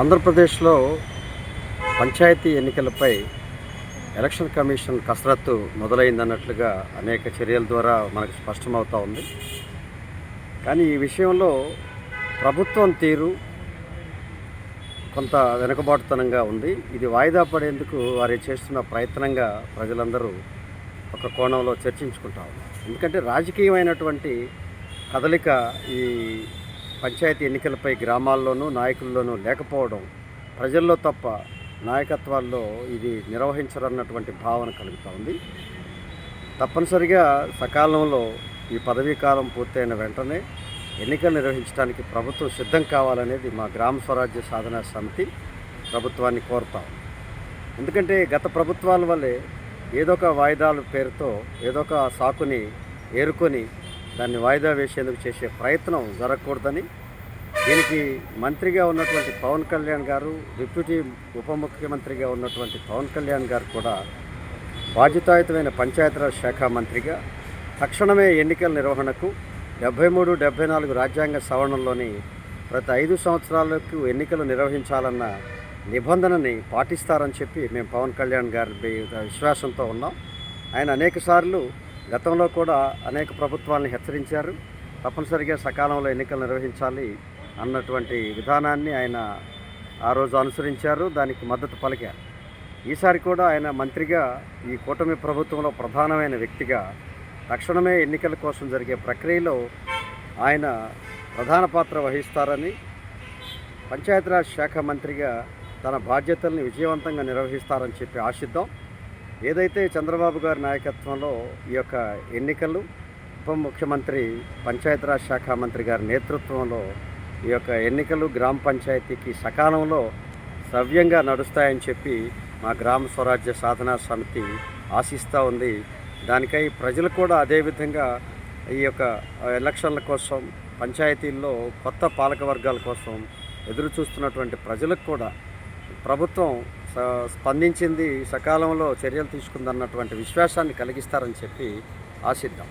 ఆంధ్రప్రదేశ్లో పంచాయతీ ఎన్నికలపై election commission కసరత్తు మొదలైందన్నట్లుగా అనేక చర్యల ద్వారా మనకు స్పష్టమవుతూ ఉంది. కానీ ఈ విషయంలో ప్రభుత్వం తీరు కొంత వెనుకబాటుతనంగా ఉంది. ఇది వాయిదా పడేందుకు వారు చేస్తున్న ప్రయత్నంగా ప్రజలందరూ ఒక కోణంలో చర్చించుకుంటా ఉన్నారు. ఎందుకంటే రాజకీయమైనటువంటి కదలిక ఈ పంచాయతీ ఎన్నికలపై గ్రామాల్లోనూ నాయకుల్లోనూ లేకపోవడం ప్రజల్లో తప్ప నాయకత్వాల్లో ఇది నిర్వహించరన్నటువంటి భావన కలుగుతూ ఉంది. తప్పనిసరిగా సకాలంలో ఈ పదవీ కాలం పూర్తయిన వెంటనే ఎన్నికలు నిర్వహించడానికి ప్రభుత్వం సిద్ధం కావాలనేది మా గ్రామ స్వరాజ్య సాధన సమితి ప్రభుత్వాన్ని కోరుతాం ఎందుకంటే గత ప్రభుత్వాల వల్లే ఏదో ఒక వాయిదాల పేరుతో ఏదో ఒక సాకుని ఏరుకొని దాన్ని వాయిదా వేసేందుకు చేసే ప్రయత్నం జరగకూడదని దీనికి మంత్రిగా ఉన్నటువంటి పవన్ కళ్యాణ్ గారు డిప్యూటీ ఉప ముఖ్యమంత్రిగా ఉన్నటువంటి పవన్ కళ్యాణ్ గారు కూడా బాధ్యతాయుతమైన పంచాయతీరాజ్ శాఖ మంత్రిగా తక్షణమే ఎన్నికల నిర్వహణకు డెబ్బై మూడు డెబ్బై నాలుగు రాజ్యాంగ సవరణలోని ప్రతి ఐదు సంవత్సరాలకు ఎన్నికలు నిర్వహించాలన్న నిబంధనని పాటిస్తారని చెప్పి మేము పవన్ కళ్యాణ్ గారి విశ్వాసంతో ఉన్నాం. ఆయన అనేక సార్లు గతంలో కూడా అనేక ప్రభుత్వాలను హెచ్చరించారు. తప్పనిసరిగా సకాలంలో ఎన్నికలు నిర్వహించాలి అన్నటువంటి విధానాన్ని ఆయన ఆ రోజు అనుసరించారు. దానికి మద్దతు పలికారు. ఈసారి కూడా ఆయన మంత్రిగా ఈ కూటమి ప్రభుత్వంలో ప్రధానమైన వ్యక్తిగా తక్షణమే ఎన్నికల కోసం జరిగే ప్రక్రియలో ఆయన ప్రధాన పాత్ర వహిస్తారని పంచాయతీరాజ్ శాఖ మంత్రిగా తన బాధ్యతల్ని విజయవంతంగా నిర్వహిస్తారని చెప్పి ఆశిద్దాం. ఏదైతే చంద్రబాబు గారి నాయకత్వంలో ఈ యొక్క ఎన్నికలు ఉప ముఖ్యమంత్రి పంచాయతీరాజ్ శాఖ మంత్రి గారి నేతృత్వంలో ఈ యొక్క ఎన్నికలు గ్రామ పంచాయతీకి సకాలంలో సవ్యంగా నడుస్తాయని చెప్పి మా గ్రామ స్వరాజ్య సాధనా సమితి ఆశిస్తూ ఉంది. దానికై ప్రజలు కూడా అదేవిధంగా ఈ యొక్క ఎలక్షన్ల కోసం పంచాయతీల్లో కొత్త పాలక వర్గాల కోసం ఎదురు చూస్తున్నటువంటి ప్రజలకు కూడా ప్రభుత్వం స్పందించింది సకాలంలో చర్యలు తీసుకుందన్నటువంటి విశ్వాసాన్ని కలిగిస్తారని చెప్పి ఆశిద్దాం.